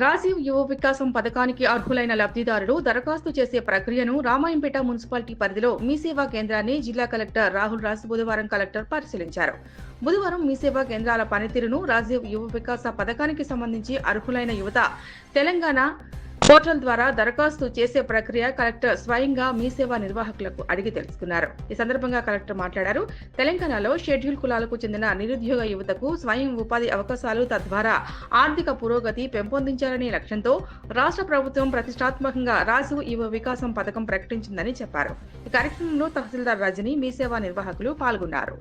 రాజీవ్ యువ వికాసం పథకానికి అర్హులైన లబ్ధిదారులు దరఖాస్తు చేసే ప్రక్రియను రామాయంపేట మున్సిపాలిటీ పరిధిలో మీ సేవా కేంద్రాన్ని జిల్లా కలెక్టర్ రాహుల్ రాజ్ బుధవారం కలెక్టర్ పరిశీలించారు. బుధవారం మీ సేవా కేంద్రాల పనితీరును రాజీవ్ యువ వికాస పథకానికి సంబంధించి అర్హులైన యువత తెలంగాణ పోర్టల్ ద్వారా దరఖాస్తు చేసే ప్రక్రియ కలెక్టర్ స్వయంగా మీ సేవా నిర్వాహకులకు అడిగి తెలుసుకున్నారు. ఈ సందర్భంగా కలెక్టర్ మాట్లాడారు. తెలంగాణలో షెడ్యూల్ కులాలకు చెందిన నిరుద్యోగ యువతకు స్వయం ఉపాధి అవకాశాలు తద్వారా ఆర్థిక పురోగతి పెంపొందించాలనే లక్ష్యంతో రాష్ట్ర ప్రభుత్వం ప్రతిష్టాత్మకంగా రాజు యువ వికాసం పథకం ప్రకటించిందని చెప్పారు. ఈ కార్యక్రమంలో తహసీల్దార్ రజని మీ సేవా నిర్వాహకులు పాల్గొన్నారు.